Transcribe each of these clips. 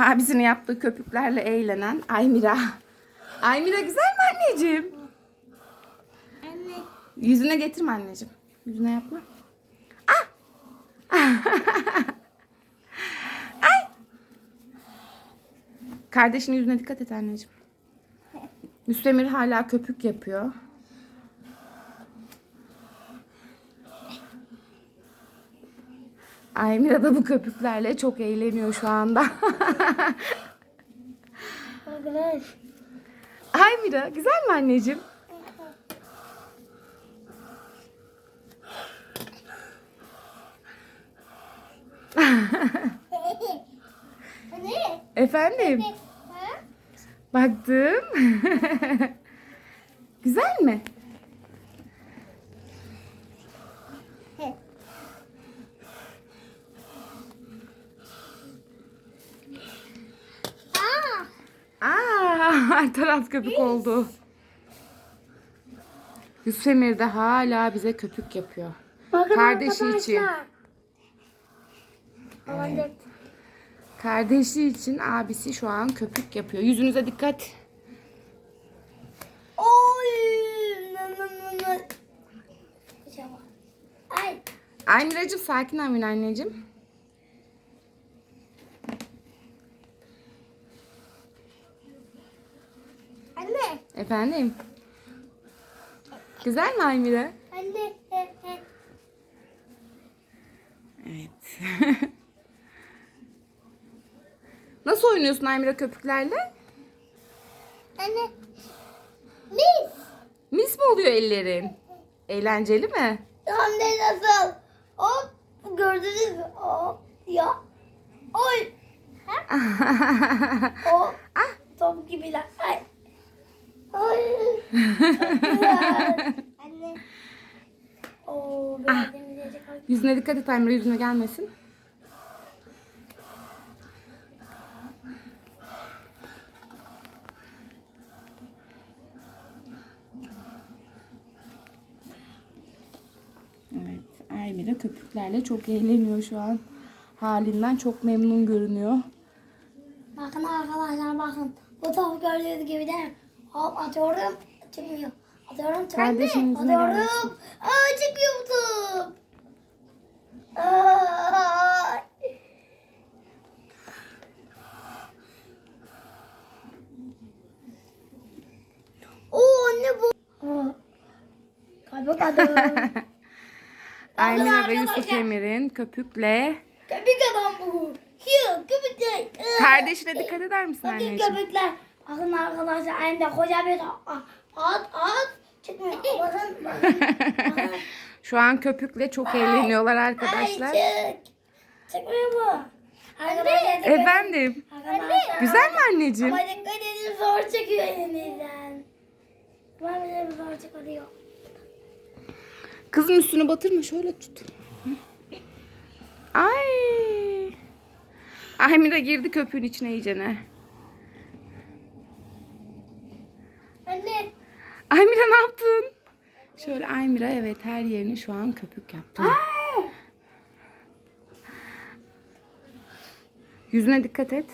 Abisinin yaptığı köpüklerle eğlenen Aymira. Aymira güzel mi anneciğim? Anne. Yüzüne getirme anneciğim. Yüzüne yapma. Ah! Ay! Kardeşinin yüzüne dikkat et anneciğim. Müstemir hala köpük yapıyor. Aymira da bu köpüklerle çok eğleniyor şu anda. Arkadaş. Aymira güzel mi anneciğim? Anne. Efendim? Baktım. güzel mi? Aa. Aa, her taraf köpük oldu. Yusuf Emir de hala bize köpük yapıyor. Bakın Kardeşi için. arkadaşlar. Evet. Kardeşi için abisi şu an köpük yapıyor. Yüzünüze dikkat. Oy. Nı nı nı nı. Acaba. Ay. Aynuracığım sakin Amin anneciğim. Anne. Efendim? Güzel mi Aymira? Anne. Evet. Nasıl oynuyorsun Aymira köpüklerle? Anne. Mis. Mis mi oluyor ellerin? Eğlenceli mi? Anne nasıl? Hop. Gördünüz mü? Hop. Ya. Oy. Hop. ah, Top gibiler. Ay. Anne. Oo. Ay. yüzüne dikkat et Aymira yüzüne gelmesin. Evet, Aymira köpüklerle çok eğleniyor şu an. Halinden çok memnun görünüyor. Bakın arkadaşlar bakın. Bu top gördüğünüz gibi mi? Hop atıyorum. Çıkmıyor. Atıyorum gelmesin. Atıyorum. Aa top. Ay. Oo anne bu. Aa. Kalbe kadın. Aymira ve Yusuf. Emir'in köpükle. Köpek adam bu. Hiyo köpekler. Aa. Kardeşine dikkat eder misin Bakın anneciğim? köpekler. Bakın arkadaşlar elimde koca bir at at çıkmıyor. Bakın bakın. bakın. Şu an köpükle çok eğleniyorlar arkadaşlar. Ay çık. Çıkmıyor bu. Arkadaşlar dikkat- Efendim? Arkadaşlar. Güzel mi anneciğim? Ama dikkat edin zor çıkıyor elinizden. Ben bile zor çıkarıyor. Kızın üstünü batırma şöyle tut. Ay. Aymira girdi köpüğün içine iyicene. Anne. Aymira ne yaptın? Şöyle Aymira evet her yerini şu an köpük yaptı. Yüzüne dikkat et.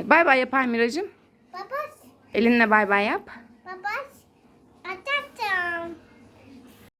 Bay bay yap Aymiracığım. Baba. Elinle bay bay yap.